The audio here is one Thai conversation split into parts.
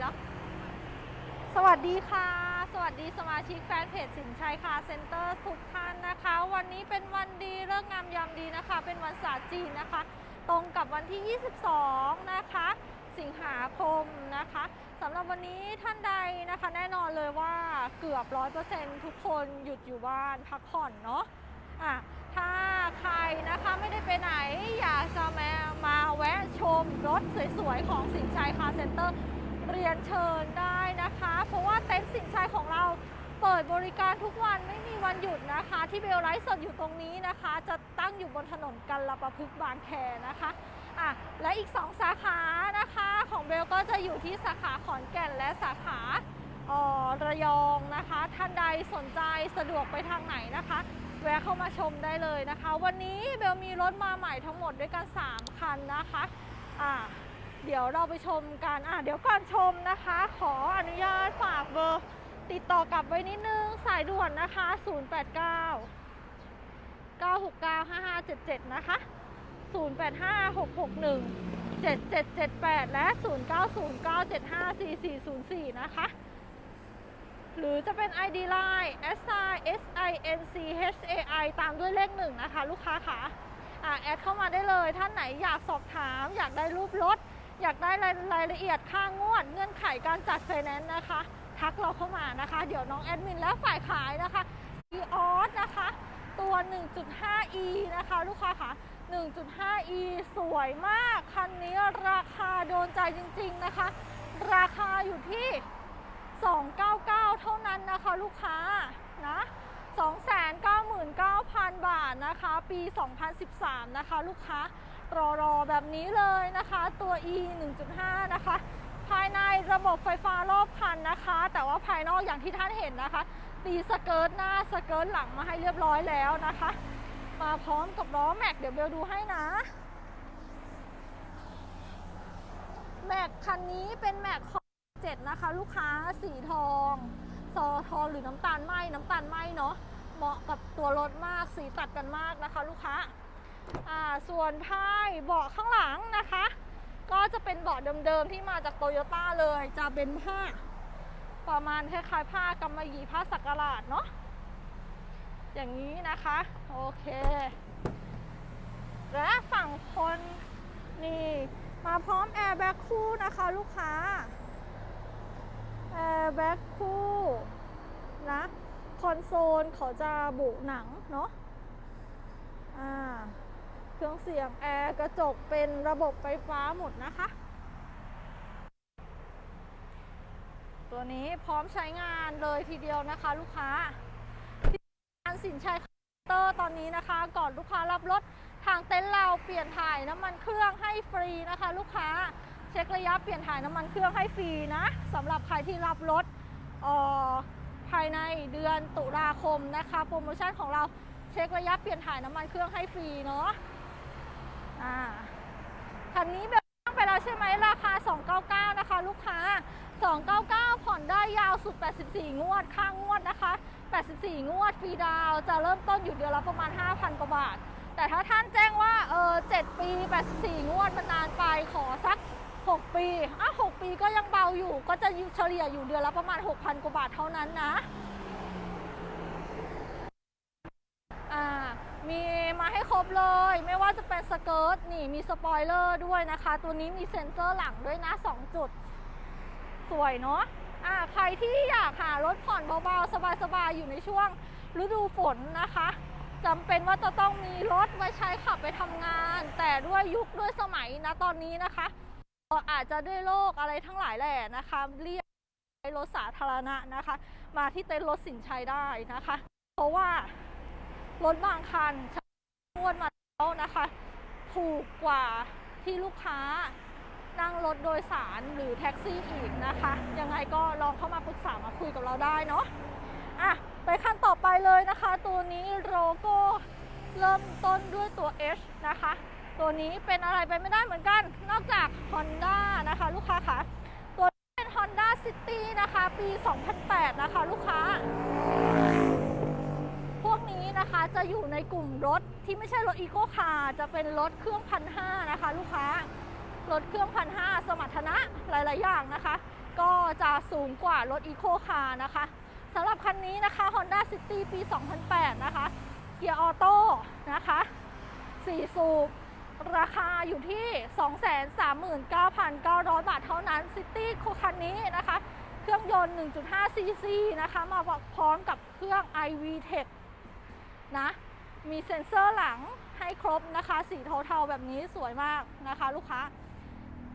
แล้วสวัสดีค่ะ สวัสดีสมาชิกแฟนเพจสินชัยคาร์เซ็นเตอร์ทุกท่านนะคะ วันนี้เป็นวันดีเรื่องงามยามดีนะคะ เป็นวันศาสตร์จีนนะคะ ตรงกับวันที่ 22 นะคะ สิงหาคมนะคะสำหรับวันนี้ท่านใดนะคะ แน่นอนเลยว่าเกือบ 100%ทุกคนหยุดอยู่บ้านพักผ่อนเนาะอะถ้าใครนะคะไม่ได้ไปไหนอยากจะมามาแวะชมรถสวยๆ ของสินชัยคาร์เซ็นเตอร์ เรียนเชิญได้นะคะ เพราะว่าเต็นท์สินชัยของเราเปิดบริการทุกวันไม่มีวันหยุดนะคะ ที่เบลไลฟ์สดอยู่ตรงนี้นะคะ จะตั้งอยู่บนถนนกันละประพฤกษบางแคนะคะอะและอีก 2 สาขานะคะของเบลก็จะอยู่ที่สาขาขอนแก่นและสาขาออระยองนะคะ ท่านใดสนใจสะดวกไปทางไหนนะคะ แวะเข้ามาชมได้เลยนะคะ วันนี้เบลมีรถมาใหม่ทั้งหมดด้วยกัน 3 คันนะคะอะ เดี๋ยวเราไปชมกันอะเดี๋ยวก่อนชมนะคะ ขออนุญาตฝากเบอร์ติดต่อกลับไว้นิดนึง สายด่วนนะคะ 089 969 5577 นะคะ 085 661 7778 และ 0909754404 นะคะ หรือจะเป็น ID Line S I S I N C H A I ตามด้วยเลขหนึ่งนะคะ ลูกค้าค่ะอะแอดเข้ามาได้เลย ท่านไหนอยากสอบถาม อยากได้รูปรถ อยากได้รายรายละเอียดค่างวด เงื่อนไขการจัดไฟแนนซ์นะคะ ทักเราเข้ามานะคะ เดี๋ยวน้องแอดมินและฝ่ายขายนะคะ e o s นะคะ ตัว 1.5e นะคะ ลูกค้าค่ะ 1.5e สวยมากคันนี้ราคาโดนใจจริง ๆนะคะ ราคาอยู่ที่ 299 เท่านั้นนะคะ ลูกค้านะ299,000 บาทนะคะ ปี 2013 นะคะ ลูกค้า รอรอแบบนี้เลยนะคะ ตัว e 1.5 นะคะ ภายในระบบไฟฟ้ารอบคันนะคะ แต่ว่าภายนอกอย่างที่ท่านเห็นนะคะตีสเกิร์ตหน้าสเกิร์ตหลังมาให้เรียบร้อยแล้วนะคะ มาพร้อมกับล้อแม็กเดี๋ยวเบลดูให้นะแม็กคันนี้เป็นแม็กของเจ็ดนะคะ ลูกค้าสีทองซอทองหรือน้ำตาลไหมน้ำตาลไหมเนาะเหมาะกับตัวรถมากสีตัดกันมากนะคะ ลูกค้าอ่า ส่วนท้ายเบาะข้างหลังนะคะ ก็จะเป็นเบาะเดิมๆที่มาจากโตโยต้าเลย จะเป็นผ้า ประมาณคล้ายๆผ้ากำมะหยี่ผ้าสักการาดเนาะอย่างนี้นะคะ โอเค และฝั่งคนนี่มาพร้อมแอร์แบ็กคู่นะคะ ลูกค้าแอร์แบ็กคู่นะคอนโซลเขาจะบุหนังเนาะอ่า เครื่องเสียงแอร์กระจกเป็นระบบไฟฟ้าหมดนะคะ ตัวนี้พร้อมใช้งานเลยทีเดียวนะคะลูกค้าที่งานสินชัยเคาน์เตอร์ตอนนี้นะคะ ก่อนลูกค้ารับรถทางเต็นท์เราเปลี่ยนถ่ายน้ำมันเครื่องให้ฟรีนะคะ ลูกค้าเช็คระยะเปลี่ยนถ่ายน้ำมันเครื่องให้ฟรีนะสำหรับใครที่รับรถภายในเดือนตุลาคมนะคะ โปรโมชั่นของเราเช็คระยะเปลี่ยนถ่ายน้ำมันเครื่องให้ฟรีเนาะ อ่าคันนี้แบบตั้งไปแล้วใช่ไหมราคา 299 นะคะ ลูกค้า 299 ผ่อนได้ยาวสุด 84 งวด ค่างวดนะคะ 84 งวดฟรีดาว จะเริ่มต้นอยู่เดือนละประมาณ 5,000 กว่าบาท แต่ถ้าท่านแจ้งว่า เออ7ปี 84 งวดมันนานไป ขอสัก 6 ปี อะ 6 ปีก็ยังเบาอยู่ ก็จะเฉลี่ยอยู่เดือนละประมาณ 6,000 กว่าบาทเท่านั้นนะ อ่า มาให้ครบเลย ไม่ว่าจะเป็นสเกิร์ตนี่มีสปอยเลอร์ด้วยนะคะ ตัวนี้มีเซ็นเซอร์หลังด้วยนะ 2 จุด สวยเนาะอ่าใครที่อยากหารถผ่อนเบาๆ สบายๆ อยู่ในช่วงฤดูฝนนะคะจำเป็นว่าจะต้องมีรถไว้ใช้ขับไปทำงาน แต่ด้วยยุคด้วยสมัยนะตอนนี้นะคะเอ่อาจจะด้วยโรคอะไรทั้งหลายแหละนะคะ เรียกรถสาธารณะนะคะ มาที่เต็นท์รถสินชัยได้นะคะ เพราะว่ารถบางคัน งวดมาแล้วนะคะ ถูกกว่าที่ลูกค้านั่งรถโดยสารหรือแท็กซี่อีกนะคะ ยังไงก็ลองเข้ามาปรึกษามาคุยกับเราได้เนาะอะไปขั้นต่อไปเลยนะคะ ตัวนี้โลโก้เริ่มต้นด้วยตัว H นะคะ ตัวนี้เป็นอะไรไปไม่ได้เหมือนกัน นอกจาก Honda นะคะ ลูกค้าค่ะตัวนี้เป็น Honda City นะคะ ปี 2008 นะคะ ลูกค้า นะคะจะอยู่ในกลุ่มรถที่ไม่ใช่รถอีโ c คาร์จะเป็นรถเครื่องพันห้านะคะ ลูกค้ารถเครื่องพันห้าสมรรถนะหลาย ๆ อย่างนะคะ ก็จะสูงกว่ารถอีโคคาร์นะคะสำหรับคันนี้นะคะ Honda City ปี 2008 นะคะ เกียร์ออโต้นะคะ4สูบราคาอยู่ที่ 239,900 บาทเท่านั้น City คันนี้นะคะ เครื่องยนต์ 1.5 cc นะคะ มาพร้อมกับเครื่อง iV Tech นะ มีเซ็นเซอร์หลังให้ครบนะคะ สีเทาๆแบบนี้สวยมากนะคะ ลูกค้า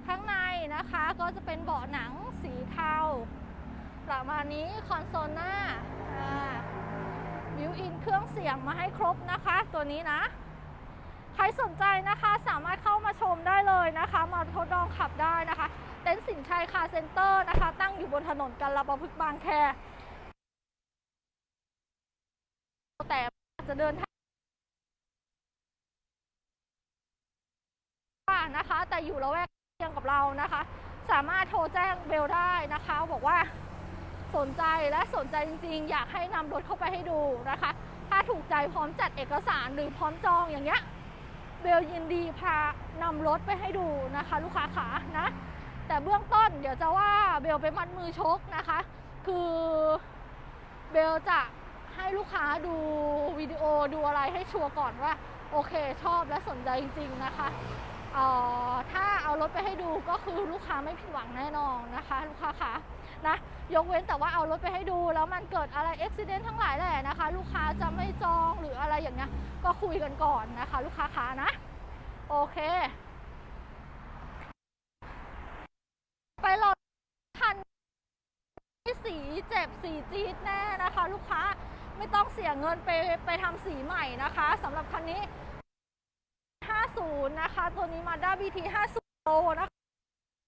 ข้างในนะคะก็จะเป็นเบาะหนังสีเทาประมาณนี้คอนโซลหน้าบิวอินเครื่องเสียงมาให้ครบนะคะ ตัวนี้นะ ใครสนใจนะคะสามารถเข้ามาชมได้เลยนะคะ มาทดลองขับได้นะคะ เต็นท์สินชัยคาเซ็นเตอร์นะคะ ตั้งอยู่บนถนนกันระปพฤกษ์บางแคแต่ จะเดินทางนะคะ แต่อยู่ละแวกเคียงกับเรานะคะ สามารถโทรแจ้งเบลได้นะคะ บอกว่าสนใจและสนใจจริง ๆ อยากให้นำรถเข้าไปให้ดูนะคะ ถ้าถูกใจพร้อมจัดเอกสารหรือพร้อมจองอย่างเงี้ยเบลยินดีพานำรถไปให้ดูนะคะ ลูกค้าขานะ แต่เบื้องต้นเดี๋ยวจะว่าเบลไปมัดมือชกนะคะ คือเบลจะ ให้ลูกค้าดูวิดีโอดูอะไรให้ชัวร์ก่อนว่าโอเคชอบและสนใจจริง ๆ นะคะออถ้าเอารถไปให้ดูก็คือลูกค้าไม่ผิดหวังแน่นอนนะคะ ลูกค้าขานะยกเว้นแต่ว่าเอารถไปให้ดู แล้วมันเกิดอะไรอุบิเหตุทั้งหลายแหละนะคะ ลูกค้าจะไม่จองหรืออะไรอย่างเงี้ยก็คุยกันก่อนนะคะ ลูกค้าขานะ โอเค ไปรอคันที่สีเจ็บสีจี๊ดแน่นะคะ ลูกค้า ไม่ต้องเสียเงินไปไปทำสีใหม่นะคะสำหรับคันนี้ 50 นะคะ ตัวนี้มาด้า BT 50โลนะคะ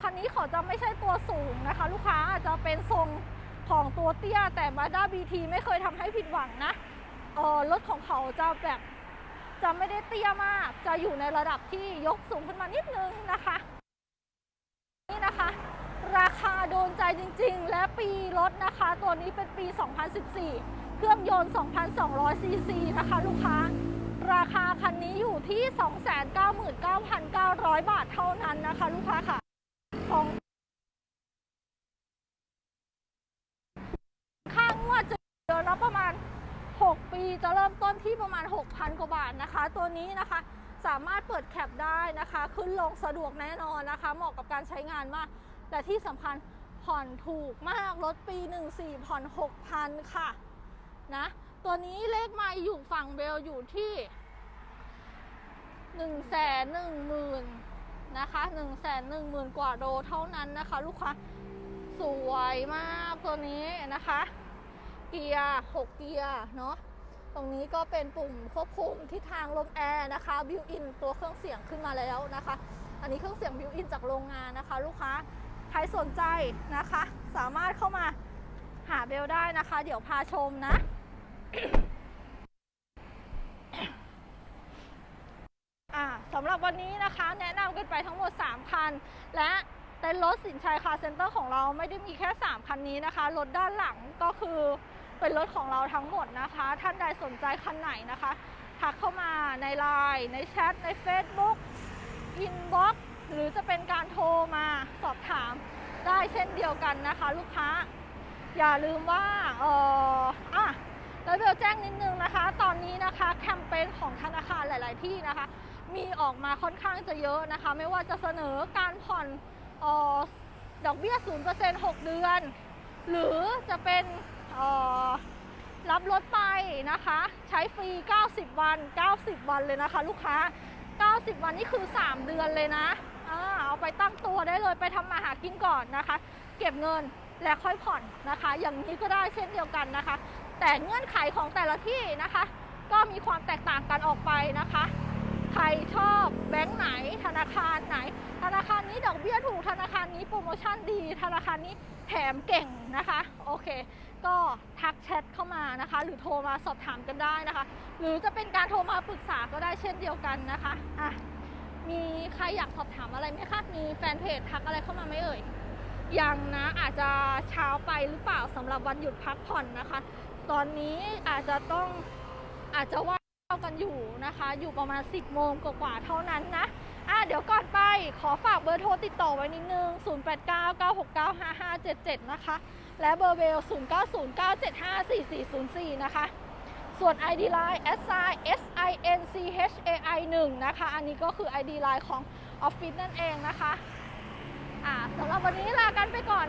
คันนี้เขาจะไม่ใช่ตัวสูงนะคะ ลูกค้าจะเป็นทรงของตัวเตี้ย แต่มาด้า BT ไม่เคยทำให้ผิดหวังนะเออรถของเขาจะแบบจะไม่ได้เตี้ยมาก จะอยู่ในระดับที่ยกสูงขึ้นมานิดนึงนะคะ นี่นะคะ ราคาโดนใจจริงๆ และปีรถนะคะ ตัวนี้เป็นปี 2014 เครื่องยนต์ 2,200 ซีซีนะคะลูกค้า ราคาคันนี้อยู่ที่ 299,900 บาทเท่านั้นนะคะลูกค้าค่ะ ของค่างวดจะเดือนละประมาณ 6 ปีจะเริ่มต้นที่ประมาณ 6,000 กว่าบาทนะคะ ตัวนี้นะคะสามารถเปิดแคปได้นะคะ ขึ้นลงสะดวกแน่นอนนะคะ เหมาะกับการใช้งานมากแต่ที่สำคัญผ่อนถูกมากรถปี 14ผ่อน 6,000 ค่ะ นะ ตัวนี้เลขไม่อยู่ฝั่งเบลอยู่ที่1 1 0 0 0 0นหนึ่งมืนนะคะ1 1 0 0 0 0กว่าโดเท่านั้นนะคะ ลูกค้าสวยมากตัวนี้นะคะ เกียร์6เกียร์เนาะตรงนี้ก็เป็นปุ่มควบคุมทิศทางลมแอร์นะคะบิวอินตัวเครื่องเสียงขึ้นมาแล้วนะคะ อันนี้เครื่องเสียงบิวอินจากโรงงานนะคะ ลูกค้าใครสนใจนะคะ สามารถเข้ามา หาเบลได้นะคะ เดี๋ยวพาชมนะ สำหรับวันนี้นะคะ แนะนำกันไปทั้งหมด 3 คัน และเต็นรถสินชัยคาร์เซ็นเตอร์ของเราไม่ได้มีแค่ 3 คันนี้นะคะ รถด้านหลังก็คือเป็นรถของเราทั้งหมดนะคะ ท่านใดสนใจคันไหนนะคะ ทักเข้ามาในไลน์ในแชทใน Facebook อินบ็อกหรือจะเป็นการโทรมาสอบถามได้เช่นเดียวกันนะคะ ลูกค้า อย่าลืมว่าเอออะแล้วเบลแจ้งนิดนึงนะคะ ตอนนี้นะคะแคมเปญของธนาคารหลาย ๆ ที่นะคะ มีออกมาค่อนข้างจะเยอะนะคะ ไม่ว่าจะเสนอการผ่อนออดอกเบี้ย 0% 6 เดือน หรือจะเป็นออรับรถไปนะคะ ใช้ฟรี 90 วัน 90 วันเลยนะคะ ลูกค้า 90 วันนี่คือ 3 เดือนเลยนะเอาไปตั้งตัวได้เลยไปทำมาหากินก่อนนะคะ เก็บเงิน และค่อยผ่อนนะคะ อย่างนี้ก็ได้เช่นเดียวกันนะคะ แต่เงื่อนไขของแต่ละที่นะคะ ก็มีความแตกต่างกันออกไปนะคะ ใครชอบแบงค์ไหน ธนาคารไหน ธนาคารนี้ดอกเบี้ยถูกธนาคารนี้โปรโมชั่นดี ธนาคารนี้แถมเก่งนะคะโอเค ก็ทักแชทเข้ามานะคะ หรือโทรมาสอบถามกันได้นะคะ หรือจะเป็นการโทรมาปรึกษาก็ได้เช่นเดียวกันนะคะอะมีใครอยากสอบถามอะไรไหมคะมีแฟนเพจทักอะไรเข้ามาไหมเอ่ย ยังนะอาจจะเช้าไปหรือเปล่าสำหรับวันหยุดพักผ่อนนะคะ ตอนนี้อาจจะต้องอาจจะว่ากันอยู่นะคะ อยู่ประมาณ 10 โมงกว่าๆเท่านั้นนะอะเดี๋ยวก่อนไปขอฝากเบอร์โทรติดต่อไว้นิดนึง 0899695577 นะคะ และเบอร์เบล 0909754404 นะคะ ส่วน ID Line s i s i n c h a i 1นะคะ อันนี้ก็คือ ID Line ของออฟฟิศนั่นเองนะคะ อ่าสำหรับวันนี้ลากันไปก่อน